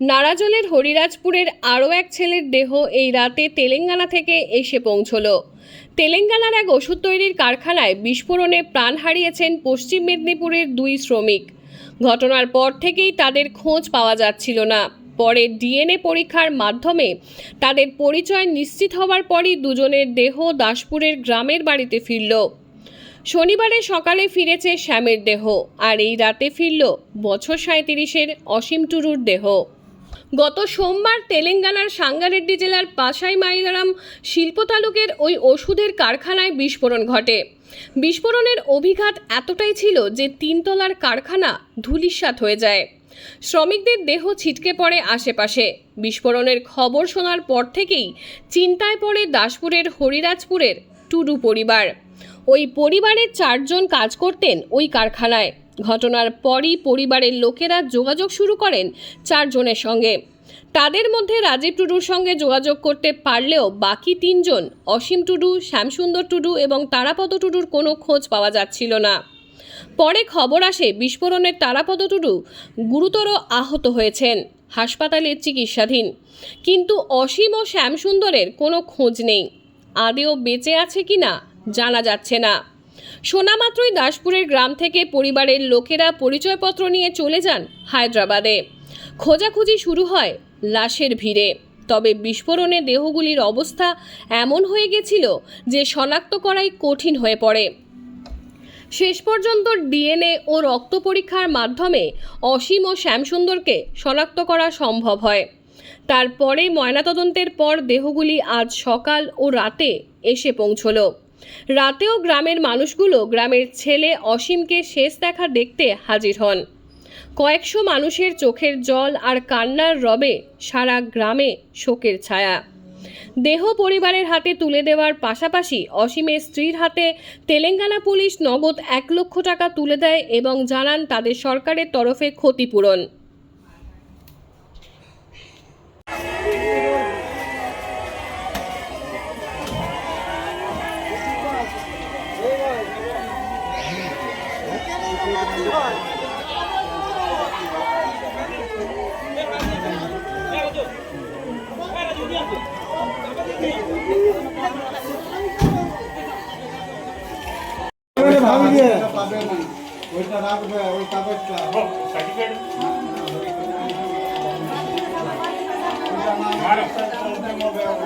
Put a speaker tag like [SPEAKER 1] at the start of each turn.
[SPEAKER 1] নারাজলের হরিরাজপুরের আরও এক ছেলের দেহ এই রাতে তেলেঙ্গানা থেকে এসে পৌঁছলো। তেলেঙ্গানার এক ওষুধ তৈরির কারখানায় বিস্ফোরণে প্রাণ হারিয়েছেন পশ্চিম মেদিনীপুরের দুই শ্রমিক। ঘটনার পর থেকেই তাদের খোঁজ পাওয়া যাচ্ছিল না। পরে ডিএনএ পরীক্ষার মাধ্যমে তাদের পরিচয় নিশ্চিত হওয়ার পরই দুজনের দেহ দাসপুরের গ্রামের বাড়িতে ফিরল। শনিবারে সকালে ফিরেছে শ্যামের দেহ, আর এই রাতে ফিরল বছর সাঁত্রিশের অসীম টুরুর দেহ। গত সোমবার তেলেঙ্গানার সাঙ্গারেড্ডি জেলার পাশাই মাইলারাম শিল্প তালুকের ওই ওষুধের কারখানায় বিস্ফোরণ ঘটে। বিস্ফোরণের অভিঘাত এতটাই ছিল যে তিনতলার কারখানা ধূলিসাৎ হয়ে যায়। শ্রমিকদের দেহ ছিটকে পড়ে আশেপাশে। বিস্ফোরণের খবর শোনার পর থেকেই চিন্তায় পড়ে দাসপুরের হরিরাজপুরের টুডু পরিবার। ওই পরিবারের চারজন কাজ করতেন ওই কারখানায়। ঘটনার পরই পরিবারের লোকেরা যোগাযোগ শুরু করেন চারজনের সঙ্গে। তাদের মধ্যে রাজীব টুডুর সঙ্গে যোগাযোগ করতে পারলেও বাকি তিনজন, অসীম টুডু, শ্যামসুন্দর টুডু এবং তারাপদ টুডুর কোনো খোঁজ পাওয়া যাচ্ছিল না। পরে খবর আসে বিস্ফোরণের তারাপদ টুডু গুরুতর আহত হয়েছেন, হাসপাতালে চিকিৎসাধীন। কিন্তু অসীম ও শ্যামসুন্দরের কোনো খোঁজ নেই। আদেও বেঁচে আছে কিনা জানা যাচ্ছে না। শোনা মাত্রই দাসপুরের গ্রাম থেকে পরিবারের লোকেরা পরিচয়পত্র নিয়ে চলে যান হায়দ্রাবাদে। খোঁজাখুঁজি শুরু হয় লাশের ভিড়ে। তবে বিস্ফোরণে দেহগুলির অবস্থা এমন হয়ে গেছিল যে শনাক্ত করাই কঠিন হয়ে পড়ে। শেষ পর্যন্ত ডিএনএ ও রক্ত পরীক্ষার মাধ্যমে অসীম ও শ্যামসুন্দরকে শনাক্ত করা সম্ভব হয়। তারপরে ময়নাতদন্তের পর দেহগুলি আজ সকাল ও রাতে এসে পৌঁছলো। রাতেও গ্রামের মানুষগুলো গ্রামের ছেলে অসীমকে শেষ দেখা দেখতে হাজির হন। কয়েকশো মানুষের চোখের জল আর কান্নার রবে সারা গ্রামে শোকের ছায়া। দেহ পরিবারের হাতে তুলে দেওয়ার পাশাপাশি অসীমের স্ত্রীর হাতে তেলেঙ্গানা পুলিশ নগদ এক লক্ষ টাকা তুলে দেয় এবং জানান তাদের সরকারের তরফে ক্ষতিপূরণ।
[SPEAKER 2] అలాగే రాకపోయా